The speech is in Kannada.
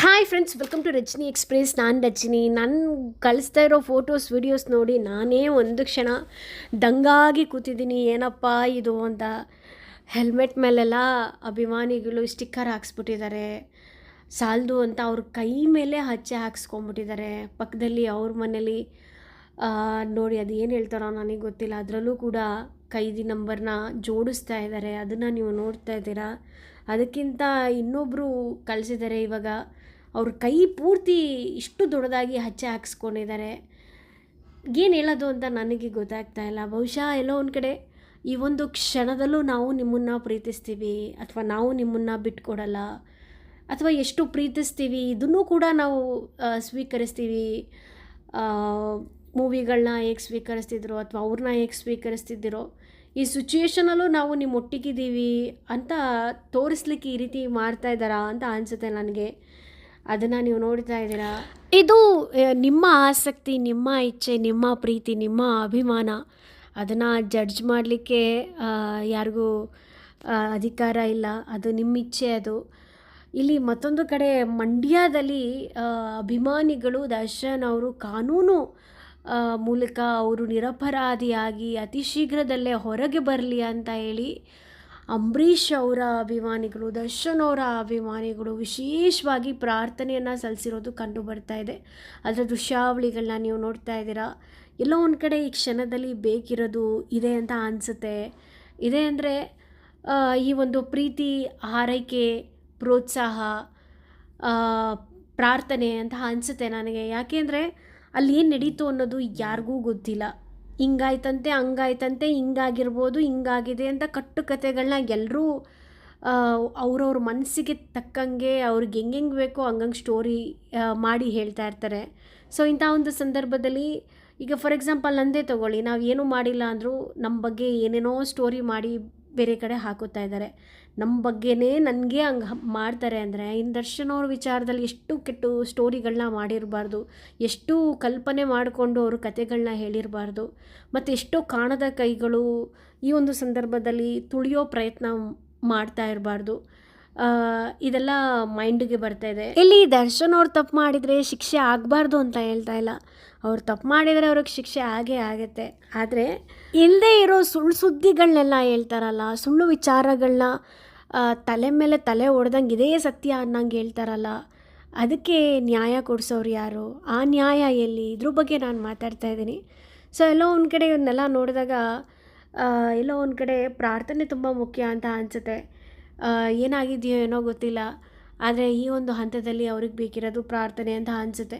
Hi friends welcome to Rajani express ನಾನು ರಜನಿ. ನಾನು ಕಳಿಸ್ತಾ ಇರೋ ಫೋಟೋಸ್ ವಿಡಿಯೋಸ್ ನೋಡಿ ನಾನೇ ಒಂದು ಕ್ಷಣ ದಂಗಾಗಿ ಕೂತಿದ್ದೀನಿ. ಏನಪ್ಪ ಇದು ಅಂತ. ಹೆಲ್ಮೆಟ್ ಮೇಲೆಲ್ಲ ಅಭಿಮಾನಿಗಳು ಸ್ಟಿಕ್ಕರ್ ಹಾಕ್ಸ್ಬಿಟ್ಟಿದ್ದಾರೆ. ಸಾಲದು ಅಂತ ಅವ್ರ ಕೈ ಮೇಲೆ ಹಚ್ಚೆ ಹಾಕ್ಸ್ಕೊಂಬಿಟ್ಟಿದ್ದಾರೆ ಪಕ್ಕದಲ್ಲಿ ಅವ್ರ ಮನೇಲಿ ನೋಡಿ ಅದು ಏನು ಹೇಳ್ತಾರೋ ನನಗೆ ಗೊತ್ತಿಲ್ಲ. ಅದರಲ್ಲೂ ಕೂಡ ಕೈದಿ ನಂಬರ್ನ ಜೋಡಿಸ್ತಾ ಇದ್ದಾರೆ. ಅದನ್ನು ನೀವು ನೋಡ್ತಾ ಇದ್ದೀರಾ? ಅದಕ್ಕಿಂತ ಇನ್ನೊಬ್ಬರು ಕಳಿಸಿದ್ದಾರೆ ಇವಾಗ. ಅವ್ರ ಕೈ ಪೂರ್ತಿ ಇಷ್ಟು ದೊಡ್ಡದಾಗಿ ಹಚ್ಚೆ ಹಾಕ್ಸ್ಕೊಂಡಿದ್ದಾರೆ ಏನು ಹೇಳೋದು ಅಂತ ನನಗೆ ಗೊತ್ತಾಗ್ತಾ ಇಲ್ಲ. ಬಹುಶಃ ಎಲ್ಲೋ ಒಂದು ಕಡೆ ಈ ಒಂದು ಕ್ಷಣದಲ್ಲೂ ನಾವು ನಿಮ್ಮನ್ನು ಪ್ರೀತಿಸ್ತೀವಿ ಅಥವಾ ನಾವು ನಿಮ್ಮನ್ನು ಬಿಟ್ಕೊಡಲ್ಲ ಅಥವಾ ಎಷ್ಟು ಪ್ರೀತಿಸ್ತೀವಿ ಇದನ್ನು ಕೂಡ ನಾವು ಸ್ವೀಕರಿಸ್ತೀವಿ. ಮೂವಿಗಳನ್ನ ಹೇಗೆ ಸ್ವೀಕರಿಸ್ತಿದ್ರು ಅಥವಾ ಅವ್ರನ್ನ ಹೇಗೆ ಸ್ವೀಕರಿಸ್ತಿದ್ದೀರೋ ಈ ಸಿಚುವೇಶನಲ್ಲೂ ನಾವು ನಿಮ್ಮ ಒಟ್ಟಿಗಿದ್ದೀವಿ ಅಂತ ತೋರಿಸ್ಲಿಕ್ಕೆ ಈ ರೀತಿ ಮಾಡ್ತಾ ಇದ್ದಾರಾ ಅಂತ ಅನಿಸುತ್ತೆ ನನಗೆ. ಅದನ್ನು ನೀವು ನೋಡ್ತಾ ಇದ್ದೀರಾ? ಇದು ನಿಮ್ಮ ಆಸಕ್ತಿ, ನಿಮ್ಮ ಇಚ್ಛೆ, ನಿಮ್ಮ ಪ್ರೀತಿ, ನಿಮ್ಮ ಅಭಿಮಾನ. ಅದನ್ನು ಜಡ್ಜ್ ಮಾಡಲಿಕ್ಕೆ ಯಾರಿಗೂ ಅಧಿಕಾರ ಇಲ್ಲ. ಅದು ನಿಮ್ಮ ಇಚ್ಛೆ ಅದು. ಇಲ್ಲಿ ಮತ್ತೊಂದು ಕಡೆ ಮಂಡ್ಯದಲ್ಲಿ ಅಭಿಮಾನಿಗಳು, ದರ್ಶನ್ ಅವರು ಕಾನೂನು ಮೂಲಕ ಅವರು ನಿರಪರಾಧಿಯಾಗಿ ಅತಿ ಶೀಘ್ರದಲ್ಲೇ ಹೊರಗೆ ಬರಲಿ ಅಂತ ಹೇಳಿ ಅಂಬರೀಷ್ ಅವರ ಅಭಿಮಾನಿಗಳು, ದರ್ಶನ್ ಅವರ ಅಭಿಮಾನಿಗಳು ವಿಶೇಷವಾಗಿ ಪ್ರಾರ್ಥನೆಯನ್ನು ಸಲ್ಲಿಸಿರೋದು ಕಂಡು ಬರ್ತಾ ಇದೆ. ಅದರ ದೃಶ್ಯಾವಳಿಗಳನ್ನ ನೀವು ನೋಡ್ತಾ ಇದ್ದೀರಾ? ಎಲ್ಲೋ ಒಂದು ಕಡೆ ಈ ಕ್ಷಣದಲ್ಲಿ ಬೇಕಿರೋದು ಇದೆ ಅಂತ ಅನಿಸುತ್ತೆ. ಇದೆ ಅಂದರೆ ಈ ಒಂದು ಪ್ರೀತಿ ಆರೈಕೆ ಪ್ರೋತ್ಸಾಹ ಪ್ರಾರ್ಥನೆ ಅಂತ ಅನಿಸುತ್ತೆ ನನಗೆ. ಯಾಕೆಂದರೆ ಅಲ್ಲಿ ಏನು ನಡೀತು ಅನ್ನೋದು ಯಾರಿಗೂ ಗೊತ್ತಿಲ್ಲ. ಹಿಂಗಾಯ್ತಂತೆ, ಹಂಗಾಯ್ತಂತೆ, ಹಿಂಗಾಗಿರ್ಬೋದು, ಹಿಂಗಾಗಿದೆ ಅಂತ ಕಟ್ಟುಕತೆಗಳನ್ನ ಎಲ್ಲರೂ ಅವ್ರವ್ರ ಮನಸ್ಸಿಗೆ ತಕ್ಕಂಗೆ ಅವ್ರಿಗೆ ಹೆಂಗೆಂಗೆ ಬೇಕೋ ಹಂಗಂಗೆ ಸ್ಟೋರಿ ಮಾಡಿ ಹೇಳ್ತಾ ಇರ್ತಾರೆ. ಸೊ ಇಂಥ ಒಂದು ಸಂದರ್ಭದಲ್ಲಿ ಈಗ ಫಾರ್ ಎಕ್ಸಾಂಪಲ್ ನಂದೇ ತಗೊಳ್ಳಿ, ನಾವು ಏನೂ ಮಾಡಿಲ್ಲ ಅಂದರೂ ನಮ್ಮ ಬಗ್ಗೆ ಏನೇನೋ ಸ್ಟೋರಿ ಮಾಡಿ ಬೇರೆ ಕಡೆ ಹಾಕುತ್ತಾ ಇದ್ದಾರೆ. ನಮ್ಮ ಬಗ್ಗೆನೇ ನನಗೆ ಹಂಗೆ ಮಾಡ್ತಾರೆ ಅಂದರೆ ಇನ್ನು ದರ್ಶನ್ ಅವ್ರ ವಿಚಾರದಲ್ಲಿ ಎಷ್ಟು ಕೆಟ್ಟು ಸ್ಟೋರಿಗಳನ್ನ ಮಾಡಿರಬಾರ್ದು, ಎಷ್ಟು ಕಲ್ಪನೆ ಮಾಡಿಕೊಂಡು ಅವರು ಕತೆಗಳನ್ನ ಹೇಳಿರಬಾರ್ದು, ಮತ್ತು ಎಷ್ಟೋ ಕಾಣದ ಕೈಗಳು ಈ ಒಂದು ಸಂದರ್ಭದಲ್ಲಿ ತುಳಿಯೋ ಪ್ರಯತ್ನ ಮಾಡ್ತಾ ಇರಬಾರ್ದು. ಇದೆಲ್ಲ ಮೈಂಡಿಗೆ ಬರ್ತಾ ಇದೆ. ಇಲ್ಲಿ ದರ್ಶನ್ ಅವ್ರು ತಪ್ಪು ಮಾಡಿದರೆ ಶಿಕ್ಷೆ ಆಗಬಾರ್ದು ಅಂತ ಹೇಳ್ತಾ ಇಲ್ಲ. ಅವ್ರು ತಪ್ಪು ಮಾಡಿದರೆ ಅವ್ರಿಗೆ ಶಿಕ್ಷೆ ಆಗೇ ಆಗುತ್ತೆ. ಆದರೆ ಇಲ್ಲದೆ ಇರೋ ಸುಳ್ಳು ಸುದ್ದಿಗಳನ್ನೆಲ್ಲ ಹೇಳ್ತಾರಲ್ಲ, ಸುಳ್ಳು ವಿಚಾರಗಳನ್ನ ತಲೆ ಮೇಲೆ ತಲೆ ಹೊಡೆದಂಗೆ ಇದೇ ಸತ್ಯ ಅನ್ನಂಗೆ ಹೇಳ್ತಾರಲ್ಲ, ಅದಕ್ಕೆ ನ್ಯಾಯ ಕೊಡಿಸೋರು ಯಾರು? ಆ ನ್ಯಾಯ ಎಲ್ಲಿ? ಇದ್ರ ಬಗ್ಗೆ ನಾನು ಮಾತಾಡ್ತಾ ಇದ್ದೀನಿ. ಸೊ ಎಲ್ಲೋ ಒಂದು ಕಡೆ ಇವನ್ನೆಲ್ಲ ನೋಡಿದಾಗ ಎಲ್ಲೋ ಒಂದು ಕಡೆ ಪ್ರಾರ್ಥನೆ ತುಂಬ ಮುಖ್ಯ ಅಂತ ಅನಿಸುತ್ತೆ. ಏನಾಗಿದೆಯೋ ಏನೋ ಗೊತ್ತಿಲ್ಲ. ಆದರೆ ಈ ಒಂದು ಹಂತದಲ್ಲಿ ಅವ್ರಿಗೆ ಬೇಕಿರೋದು ಪ್ರಾರ್ಥನೆ ಅಂತ ಅನಿಸುತ್ತೆ.